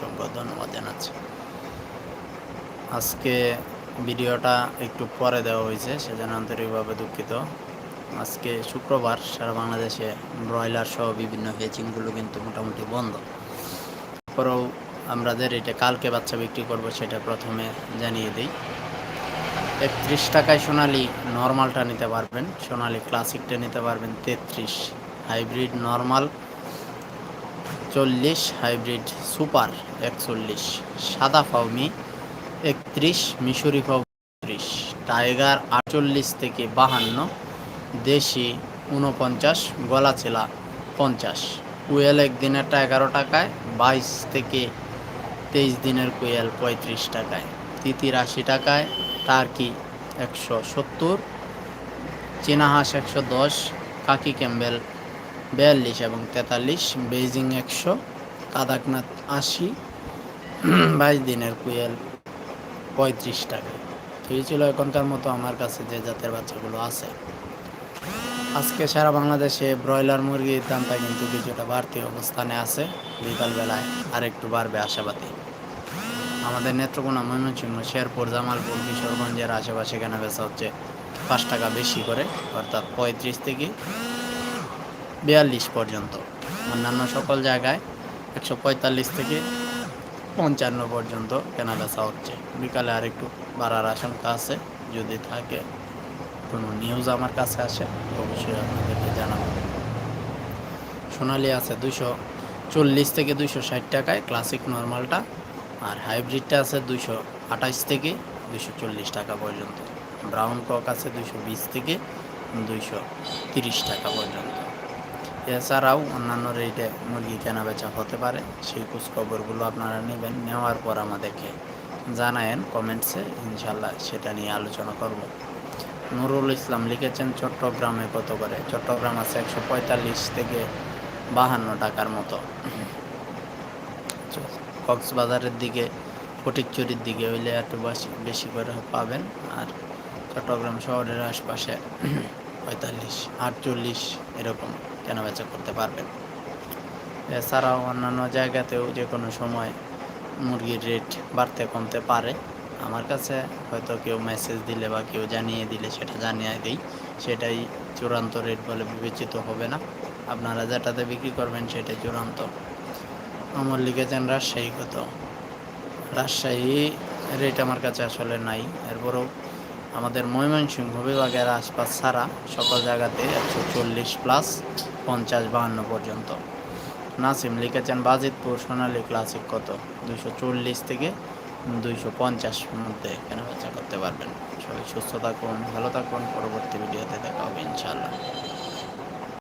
অসংখ্য ধন্যবাদ জানাচ্ছি। আজকে ভিডিওটা একটু পরে দেওয়া হয়েছে, সেজন্য আন্তরিকভাবে দুঃখিত। আজকে শুক্রবার সারা বাংলাদেশে ব্রয়লার সহ বিভিন্ন হেচিংগুলো কিন্তু মোটামুটি বন্ধ। পরেও আমরা যে রেটে কালকে বাচ্চা বিক্রি করব সেটা প্রথমে জানিয়ে দিই। একত্রিশ টাকায় সোনালি নর্মালটা নিতে পারবেন, সোনালি ক্লাসিকটা নিতে পারবেন তেত্রিশ। হাইব্রিড নর্মাল চল্লিশ হাইব্রিড সুপার একচল্লিশ, সাদা ফাউমি একত্রিশ, মিশরি ফাউ ত্রিশ টাইগার আটচল্লিশ থেকে বাহান্ন, দেশি উনপঞ্চাশ গলাচেলা পঞ্চাশ। কুয়েল একদিনেরটা এগারো টাকায়, বাইশ থেকে তেইশ দিনের কুয়েল পঁয়ত্রিশ টাকায়। তিতির আশি টাকায়, টার্কি একশো সত্তর, চীনা হাঁস একশো দশ, কাকি ক্যাম্বেল বিয়াল্লিশ এবং তেতাল্লিশ, বেইজিং একশো, কাদাকনাথ আশি বাইশ দিনের কুয়েল পঁয়ত্রিশ টাকা। তো এই ছিল এখনকার মতো আমার কাছে যে জাতের বাচ্চাগুলো আছে। আজকে সারা বাংলাদেশে ব্রয়লার মুরগির দামটা কিন্তু কিছুটা বাড়তি অবস্থানে আছে। বিকালবেলায় আর একটু বাড়বে আশাবাদী। আমাদের নেত্রকোনা ময়মনসিংহ, শেরপুর, জামালপুর, কিশোরগঞ্জের আশেপাশে কেনা বেচা হচ্ছে পাঁচ টাকা বেশি করে, অর্থাৎ পঁয়ত্রিশ থেকে বিয়াল্লিশ পর্যন্ত। অন্যান্য সকল জায়গায় একশো পঁয়তাল্লিশ থেকে পঞ্চান্ন পর্যন্ত কেনা বেচা হচ্ছে। বিকালে আর একটু বাড়ার আশঙ্কা আছে, যদি থাকে কোনো নিউজ আমার কাছে আসে, অবশ্যই আপনাদেরকে জানাব। সোনালি আছে দুশো চল্লিশ থেকে দুশো ষাট টাকায় ক্লাসিক নর্মালটা আর হাইব্রিডটা আছে দুশো আঠাশ থেকে দুশো চল্লিশ টাকা পর্যন্ত। ব্রাউন কক আছে দুশো বিশ থেকে দুইশো তিরিশ টাকা পর্যন্ত। এছাড়াও অন্যান্য রেটে মুরগি কেনা বেচা হতে পারে, সেই খোঁজখবরগুলো আপনারা নেবেন, নেওয়ার পর আমাদেরকে জানায়েন, কমেন্টসে ইনশাল্লাহ সেটা নিয়ে আলোচনা করব। নুরুল ইসলাম লিখেছেন, চট্টগ্রামে কত করে? চট্টগ্রাম আছে একশো পঁয়তাল্লিশ থেকে বাহান্ন টাকার মতো। কক্সবাজারের দিকে, ফটিকচুরির দিকে হইলে একটু বেশি বেশি করে পাবেন। আর চট্টগ্রাম শহরের আশপাশে পঁয়তাল্লিশ, আটচল্লিশ এরকম কেনাবেচা করতে পারবেন। এছাড়াও অন্যান্য জায়গাতেও যে কোনো সময় মুরগির রেট বাড়তে কমতে পারে। আমার কাছে হয়তো কেউ মেসেজ দিলে বা কেউ জানিয়ে দিলে সেটা জানিয়ে দিই সেটাই চূড়ান্ত রেট বলে বিবেচিত হবে না। আপনারা যেটাতে বিক্রি করবেন সেটাই চূড়ান্ত। আমার লিখেছেন রাজশাহী কত? রাজশাহী রেট আমার কাছে আসলে নাই। এরপরেও আমাদের ময়মনসিংহ বিভাগের আশপাশ ছাড়া সকল জায়গাতে একশো চল্লিশ প্লাস পঞ্চাশ বাহান্ন পর্যন্ত। নাসিম লিখেছেন বাজিতপুর, সোনালী ক্লাসিক কত? দুশো চল্লিশ থেকে দুইশো পঞ্চাশ মধ্যে কেনাবেচা করতে পারবেন। সবাই সুস্থ থাকুন, ভালো থাকুন, পরবর্তী ভিডিওতে দেখা হবে ইনশাআল্লাহ।